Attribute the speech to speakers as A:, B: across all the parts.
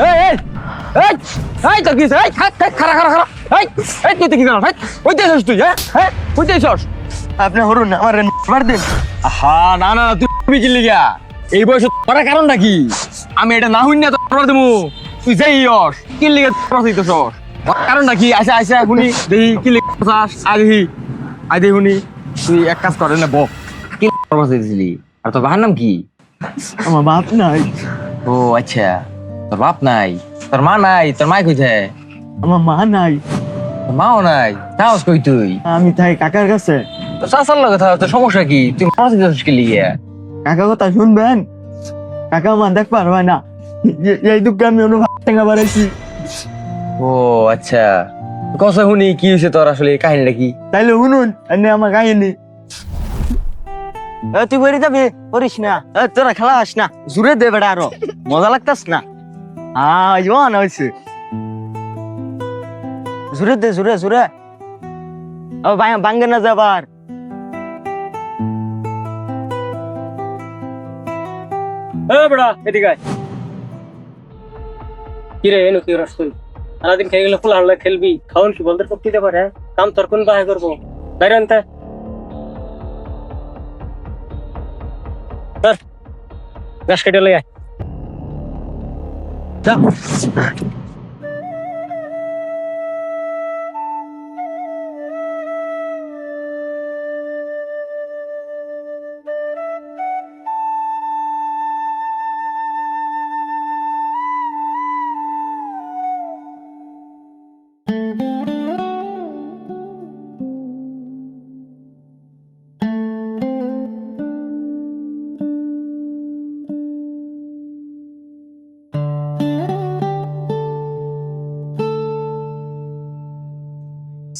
A: এই এই এই এই তোর কি? এই খাই খাই খারা খারা খারা এই এই তুই কি জানো ভাই কইতে আছিস তুই হ্যাঁ? হ্যাঁ কইতে আছিস
B: আপনি হরুন আমার মার দেন।
A: আহা না না তুই কি লিগা এই বয়সে তোরা কারণটা কি? আমি এটা না হইন না তোর দেবো তুই যাই ইয়স কি লিগা তোর দিতেছস কারণটা কি? আচ্ছা আচ্ছা শুনি দেখি কি লিখাস আই দেখি আই দেখি শুনি। তুই এক কাজ করে না বক কি করবাস দিছিলি আর তোর বাহার নাম কি?
B: আমার বাপ নাই।
A: ও আচ্ছা। তোর বাপ নাই? তোর মা নাই? তোর মা কইছে
B: আমার মা নাই।
A: তোর মাও নাই? তাওস কই তুই?
B: আমি তাই কাকার কাছে।
A: তোর চাচার লগে থাকা তোর সমস্যা কি? তুই মারা দিতেছিস কি লিগে
B: কাকা কথা শুনবেন? কাকা আমার দেখ পারবে না। এই দুঃখে আমি অনু ভাত টাকা বাড়াইছি
A: ও আচ্ছা। কথা শুনি কি হয়েছে তোর আসলে? কাহিনীটা কি?
B: তাইলে শুনুন আমার কাহিনী। তুই বেরিয়ে যাবি? করিস না। তোরা খেলা আস না। জুড়ে দে বেটা আরও। মজা লাগতাস না? জোয়ান হয়েছে জুড়ে দে, জুড়ে জুড়ে। ভাঙ্গে না যাবার।
C: বড়া, এদিকে আয়। কি রস তুই? সারাদিন গেলে ফুল হাল্লা খেলবি খাওন কি বলতে করতে দিতে পারে কাম তোর কোন বাহে করব? বাইরে আনতে। ধর, ঘাস কেটে আয় যা।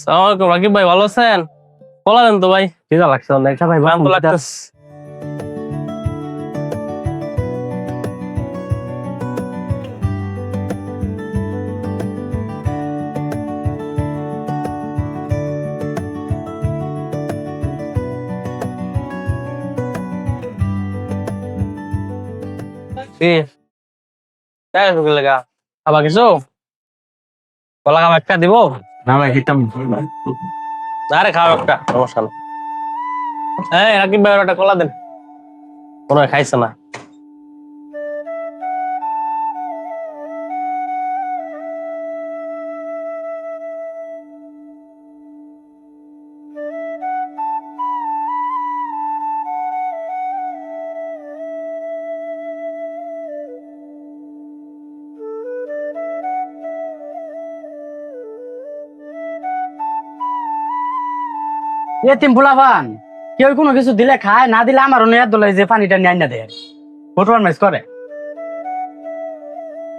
C: সালামালাইকুম রাকিব ভাই ভালো আছেন বলেন তো ভাই
B: কিরা লাগছে অনেক ভাই
C: ভালো তো লাগতেছে কি তাই সুখে লাগা আবার কিছু কলা খাবার একটা দিব আরে খাও একটা সমস্যা রাকিব ভাই কলা দেন। মনে হয় খাইছে না।
D: এতিম ফুলাবান কেউ কোনো কিছু দিলে খায় না দিলে আমার নেয়ার দোলাই যে পানিটা নিয়ে না দেয়। ফটোয়ার ম্যাচ করে।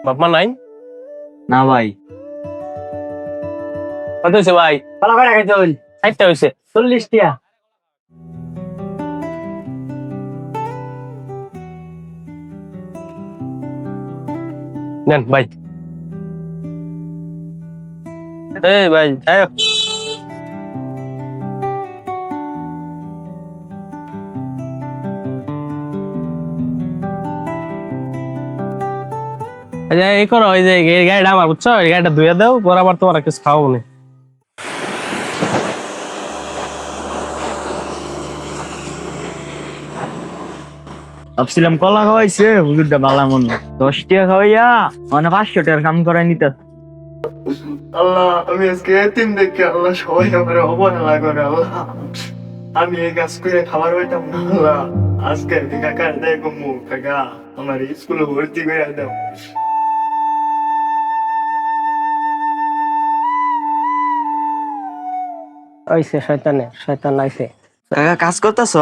C: বাপমা নাই?
B: না ভাই।
C: কত হয়েছে ভাই?
D: পালা করে খাইতে হইল
C: ষাটটা হয়েছে
D: চল্লিশ টিয়া।
C: নেন ভাই। এই ভাই আচ্ছা এই করো ওই যে এই গাড়িটা আমার বুঝছ? এই গাড়িটা ধুয়ে দাও পরে আবার তোমার কিছু খাওয়াবো না।
B: ভাবছিলাম কলা খাওয়াইছে হুজুরটা বালা মন দশ টাকা খাওয়াইয়া মানে পাঁচশো টাকার কাম করাই নিতে। আল্লাহ আমি আজকে এতিম দেখে আল্লাহ সবাই আমার অবহেলা করে আল্লাহ। আমি এই কাজ করে খাবার পাইতাম না আল্লাহ। আজকে কাকা দেখো মু কাকা আমার স্কুলে ভর্তি করে দাও।
C: আইসে শয়তানে শয়তান আইসে
B: কাকা কাজ করতেছ?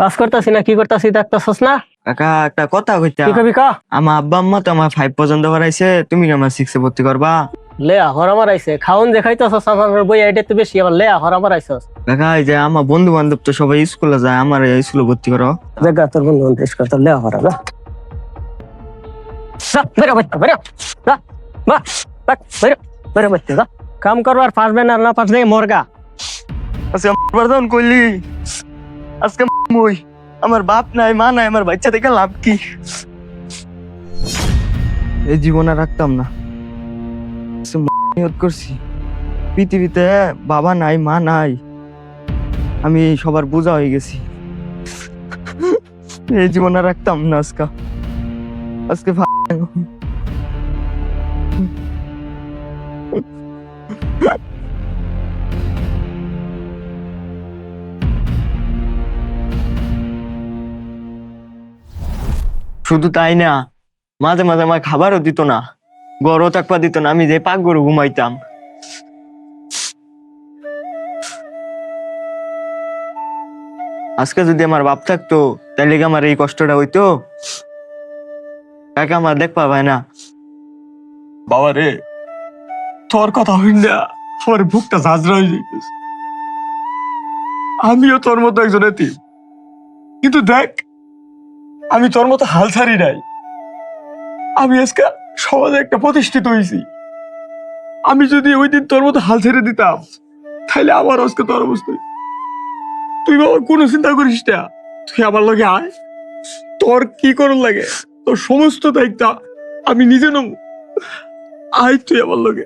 C: কাজ করতেছি না কি করতেছি দেখতেছস না?
B: কাকা একটা কথা কইতা।
C: কি কবি কা?
B: আমার আব্বা আম্মা তো আমার ফাইভ পর্যন্ত পড়াইছে তুমি কি আমার সিক্সে ভর্তি করবা?
C: লে আমার আইসে খাওন যে খাইতেছস আমার বই আইডে তো বেশি আবার লে হর আমার আইসস
B: কাকা এই যে আমার বন্ধু বান্ধব তো সবাই স্কুলে যায় আমার স্কুলে ভর্তি করো।
C: জায়গা তোর বন্ধু বন্ধু ইস করতে লে হর না? বেরো বেরো বা, বেরো বেরো। কাম করবার পারবে না না পারলে মরগা।
B: আজকে কইলি আজকে মুই আমার বাপ নাই, মা নাই, আমার বাচ্চা থেকে লাভ কি? এই জীবন রাখতাম না। করছি। পৃথিবীতে বাবা নাই, মা নাই। আমি সবার বোঝা হয়ে গেছি। এই জীবনে রাখতাম না আজকে। আজকে শুধু তাই না, মাঝে মাঝে আমার খাবারও দিত না গড়ও থাকবা দিত না, আমি যে পাক গরু ঘুমাইতাম। আজকে যদি আমার বাপ থাকতো, তাহলে আমার এই কষ্টটা হইতো? কাকা আমার দেখ পাবাই না।
E: বাবা রে, তোর কথা হইন না, আমার বুকটা ঝাঁঝরা হয়ে আমিও তোর মতো একজন এতিম। কিন্তু দেখ আমি তোর মতো হাল ছাড়ি নাই। আমি আজকে সমাজে একটা প্রতিষ্ঠিত হয়েছি আমি যদি ওই দিন তোর মতো হাল ছেড়ে দিতাম তাহলে আমার আজকে তোর অবস্থা। তুই বাবা কোনো চিন্তা করিস না। তুই আমার লগে আয়। তোর কি করুন লাগে? তোর সমস্ত দায়িত্ব আমি নিজে নেব। আয় তুই আমার লগে।